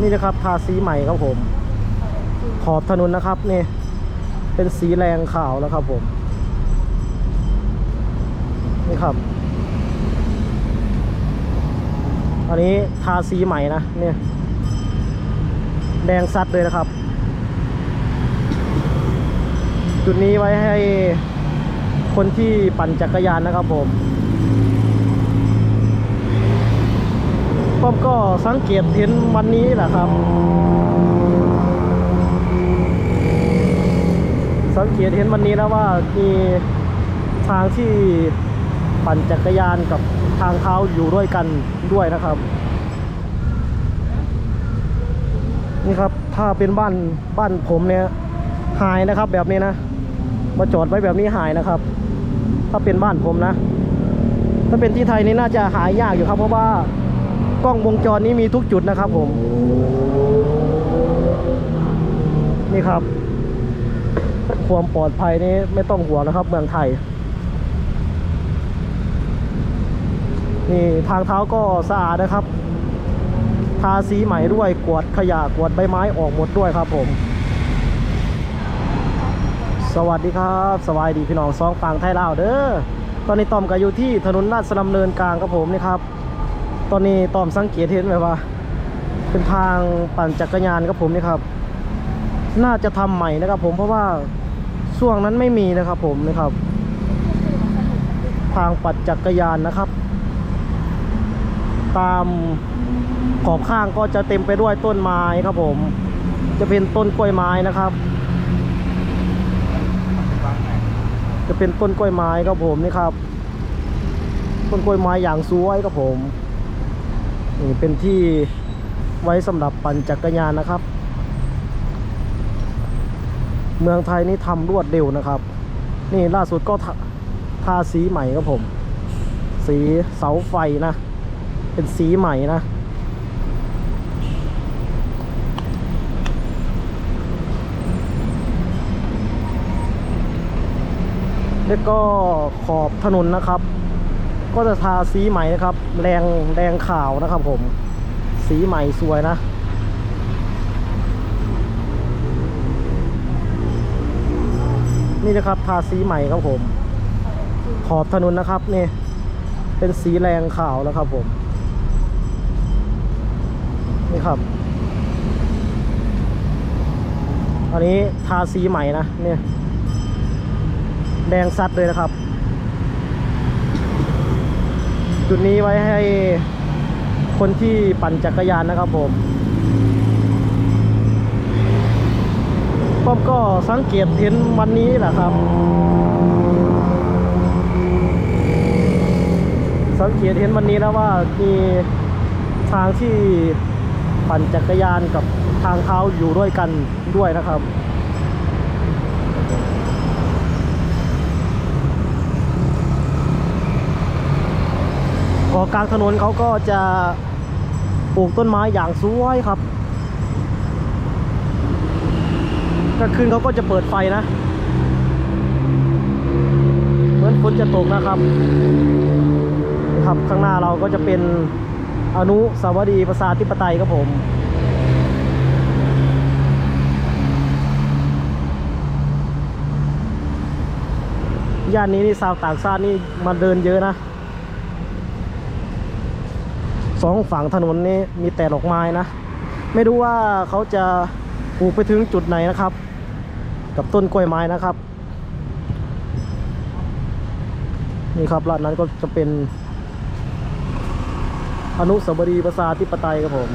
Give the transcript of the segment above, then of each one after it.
นี่นะครับทาสีใหม่ครับผม ขอบถนนนะครับนี่ เป็นสีแรงขาวแล้วครับผม นี่ครับ อันนี้ทาสีใหม่นะเนี่ยแดงซัดเลยนะครับ จุดนี้ไว้ให้คนที่ปั่นจักรยานนะครับผม ผมก็สังเกตเห็นวันนี้แหละครับ สังเกตเห็นวันนี้แล้วว่ามีทางที่ปั่นจักรยานกับทางเท้าอยู่ด้วยกันด้วยนะครับ นี่ครับถ้าเป็นบ้านบ้านผมเนี่ยหายนะครับแบบนี้นะมาจอดไว้แบบนี้หายนะครับ ถ้าเป็นบ้านผมนะ ถ้าเป็นที่ไทยนี่น่าจะหายยากอยู่ครับเพราะว่า กล้องวงจรนี้มีทุกจุดนะครับผม นี่ครับ ความปลอดภัยนี่ไม่ต้องห่วงนะครับ เมืองไทย นี่ทางเท้าก็สะอาดนะครับ ทาสีใหม่ด้วยกวดขยะกวดใบไม้ออกหมดด้วยครับผม สวัสดีครับสวัสดีพี่น้องสองฝั่งไทยลาวเด้อตอนนี้ต้อมก็อยู่ที่ถนนราชดำเนินกลางครับผมนี่ครับ ตอนนี้ตอมสังเกตเห็นไหมว่า เป็นทางปั่นจักรยานครับผมนี่ครับ น่าจะทำใหม่นะครับผมเพราะว่าช่วงนั้นไม่มีนะครับผมนะครับ ทางปัดจักรยานนะครับ ตามขอบข้างก็จะเต็มไปด้วยต้นไม้ครับผม จะเป็นต้นกล้วยไม้นะครับ จะเป็นต้นกล้วยไม้ครับผมนี่ครับต้นกล้วยไม้อย่างสวยครับผม นี่เป็นที่ไว้สำหรับปั่นจักรยานนะครับ เมืองไทยนี่ทำรวดเร็วนะครับ นี่ล่าสุดก็ทาทาสีใหม่ครับผม สีเสาไฟนะ เป็นสีใหม่นะแล้วก็ขอบถนนนะครับ ก็จะทาสีใหม่นะครับ แรงแรงขาวนะครับผม สีใหม่สวยนะ นี่นะครับทาสีใหม่ครับผม ขอบถนนนะครับนี่ เป็นสีแรงขาวแล้วครับผม นี่ครับ อันนี้ทาสีใหม่นะเนี่ยแดงซัดเลยนะครับ จุดนี้ไว้ให้คนที่ปั่นจักรยานนะครับผมผมก็สังเกตเห็นวันนี้แหละครับ สังเกตเห็นวันนี้แล้วว่ามีทางที่ปั่นจักรยานกับทางเท้าอยู่ด้วยกันด้วยนะครับ เกาะกลางถนนเขาก็จะปลูกต้นไม้อย่างสวยครับกลางคืนเขาก็จะเปิดไฟนะ เหมือนฝนจะตกนะครับนี่ครับข้างหน้าเราก็จะเป็นอนุสาวรีย์ประชาธิปไตยครับผม ย่านนี้นี่ชาวต่างชาตินี่มาเดินเยอะนะ สองฝั่งถนนนี่มีแต่ดอกไม้นะ ไม่รู้ว่าเขาจะปลูกไปถึงจุดไหนนะครับ กับต้นกล้วยไม้นะครับ นี่ครับร้านนั้นก็จะเป็น อนุสาวรีย์ประชาธิปไตยครับผม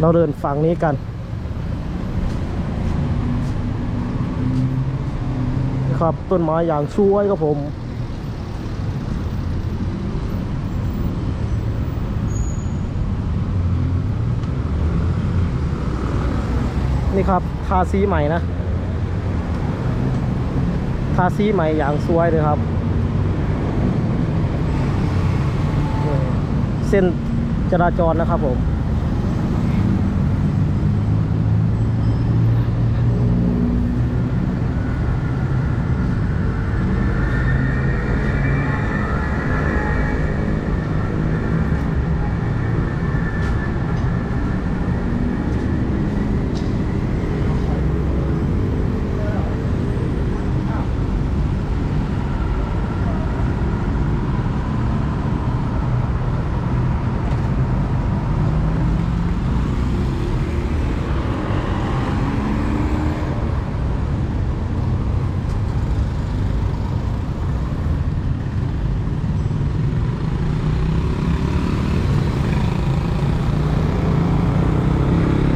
เราเดินฝั่งนี้กัน ครับ ต้นไม้อย่างช่วยครับผมนี่ครับทาสีใหม่นะทาสีใหม่อย่างสวยเลยครับ เส้นจราจรนะครับผม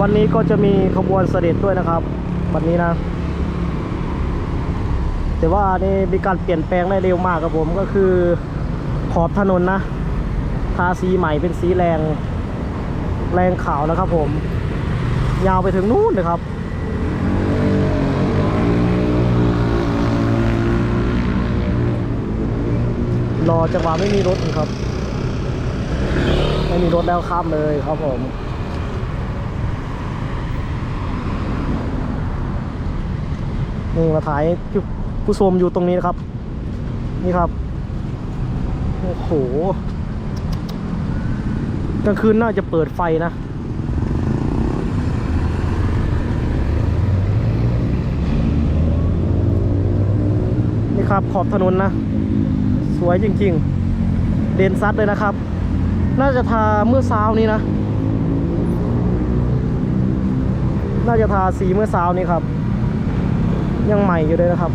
วันนี้ก็จะมีขบวนเสด็จด้วยนะครับ วันนี้นะ แต่ว่านี่มีการเปลี่ยนแปลงได้เร็วมากครับผมก็คือขอบถนนนะ ทาสีใหม่เป็นสีแรง แรงขาวนะครับผม ยาวไปถึงนู่นเลยครับรอจังหวะไม่มีรถครับ ไม่มีรถแล้วข้ามเลยครับผม นี่มาถ่ายผู้ชมอยู่ตรงนี้นะครับ นี่ครับ โอ้โห กลางคืนน่าจะเปิดไฟนะ นี่ครับขอบถนนนะ สวยจริงๆ เด่นซัดเลยนะครับ น่าจะทาเมื่อเช้านี้นะ น่าจะทาสีเมื่อเช้านี้ครับ ยังใหม่อยู่เลยนะครับ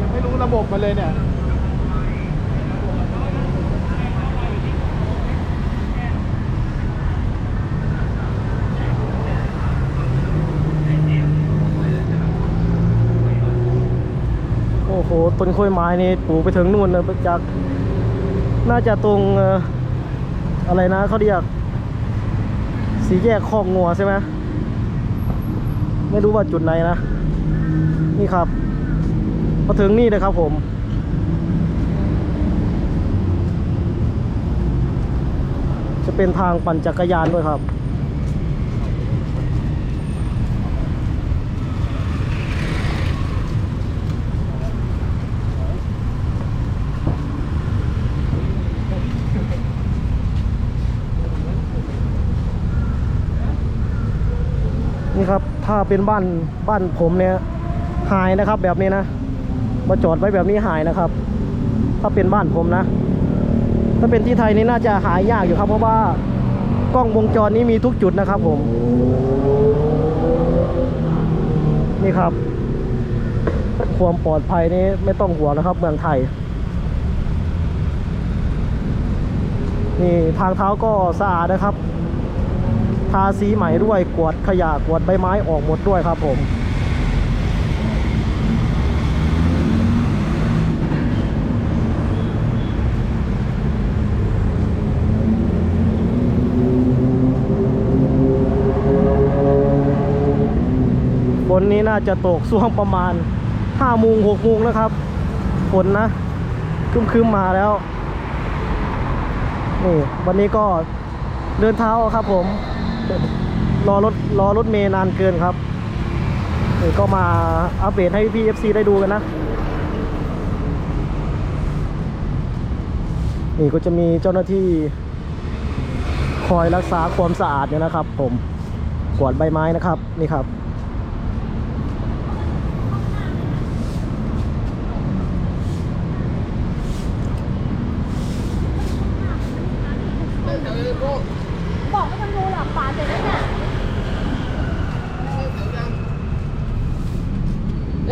ยังไม่รู้ระบบมาเลยเนี่ย โอ้โห ต้ นกล้วยไม้นี่ปลูกไปถึงนู่นนะจากน่าจะตรงอะไรนะเขาเรียกสีแยกคอกงัวใช่ไหมไม่รู้ว่าจุดไหนนะ นี่ครับมาถึงนี่เลยครับผม จะเป็นทางปั่นจักรยานด้วยครับ นี่ครับ ถ้าเป็นบ้านบ้านผมเนี่ยหายนะครับ แบบนี้นะมาจอดไว้แบบนี้หายนะครับ ถ้าเป็นบ้านผมนะ ถ้าเป็นที่ไทยนี่น่าจะหายยากอยู่ครับ เพราะว่ากล้องวงจรนี้มีทุกจุดนะครับ ผม นี่ครับ ความปลอดภัยนี่ไม่ต้องห่วงนะครับ เมืองไทย นี่ทางเท้าก็สะอาดนะครับ ทาสีใหม่ด้วยกวดขยะกวดใบไม้ออกหมดด้วยครับผมฝนนี้น่าจะตกช่วงประมาณ5โมง6โมงนะครับฝนนะคึมๆมาแล้วนี่วันนี้ก็เดินเท้าครับผม รอรถรอรถเมย์นานเกินครับนี่ก็มาอัปเดตให้พี่ FC ได้ดูกันนะ นี่ก็จะมีเจ้าหน้าที่คอยรักษาความสะอาดเนี่ยนะครับ ผมกวาดใบไม้นะครับนี่ครับ บอกให้มันดูหลับตาเสร็จแล้วเนี่ย เ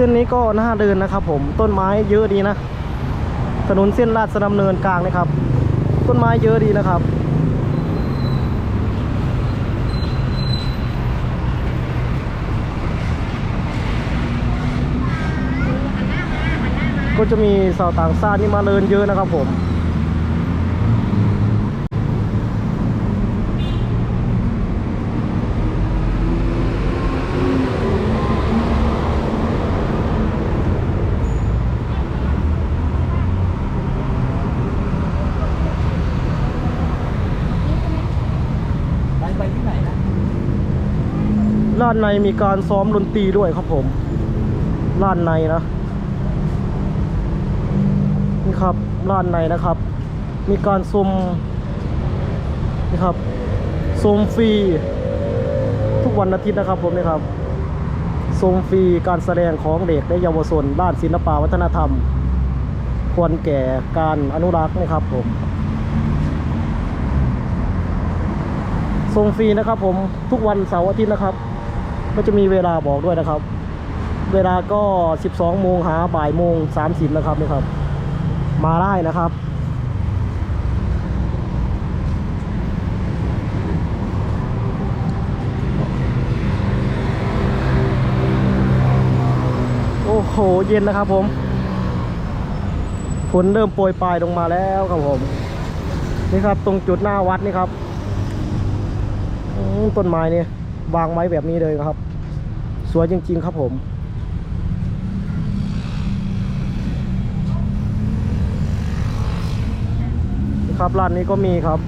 ส้นนี้ก็น่าเดินนะครับ ผมต้นไม้เยอะดีนะ ถนนเส้นลาดสดำเนินกลางนะครับ ต้นไม้เยอะดีนะครับก็จะมีสาวต่างชาตินี่มาเดินเยอะนะครับผม ไปไปที่ไหนนะ ด้านในมีการซ้อมดนตรีด้วยครับผมด้านในนะนี่ครับด้านในนะครับ มีการซุมนี่ครับซุมฟรีทุกวันอาทิตย์นะครับผมนี่ครับซุมฟรีการแสดงของเด็กและเยาวชนด้านศิลปวัฒนธรรม ควรแก่การอนุรักษ์นะครับผมส่งฟรีนะครับผมทุกวันเสาร์อาทิตย์นะครับ ก็จะมีเวลาบอกด้วยนะครับ เวลาก็ 12 โมงหาบ่ายโมง 30 นะครับนี่ครับ มาได้นะครับโอ้โห เย็นนะครับผมฝนเริ่มโปรยปลายลงมาแล้วครับผม นี่ครับ ตรงจุดหน้าวัดนี่ครับต้นไม้นี่วางไว้แบบนี้เลยครับ สวยจริง ๆ ครับผม ครับร้านนี้ก็มีครับ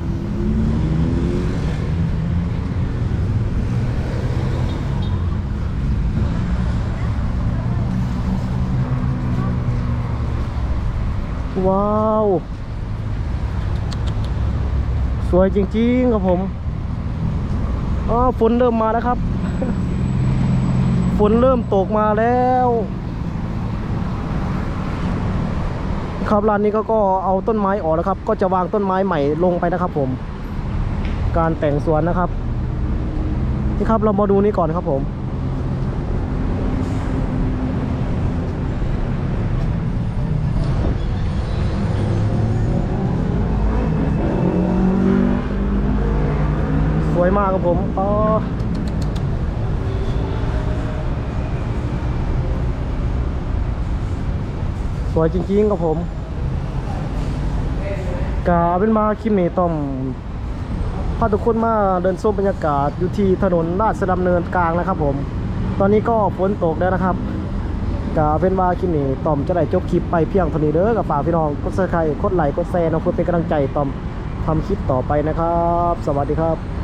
ว้าว สวยจริง ๆ ครับผม อ๋อฝนเริ่มมาแล้วครับ ฝนเริ่มตกมาแล้วครับร้านนี้ก็ก็เอาต้นไม้ออกแล้วครับ ก็จะวางต้นไม้ใหม่ลงไปนะครับ ผม การแต่งสวนนะครับนี่ครับเรามาดูนี่ก่อนครับผม สวยมากครับผมอ๋อ สวยจริงๆครับผมกาเป็นมาคลิปนี้ต้องพาทุกคนมาเดินชมบรรยากาศอยู่ที่ถนนราชดำเนินกลางนะครับผม ตอนนี้ก็ฝนตกแล้วนะครับกาเป็นว่าคลิปนี้ต่อมจะได้จบคลิปไปเพียงเท่านี้เด้อกับฝากพี่น้องกดซับสไครต์กดไลค์กดแชร์นะเพื่อเป็นกำลังใจต่อมทำคลิปต่อไปนะครับ สวัสดีครับ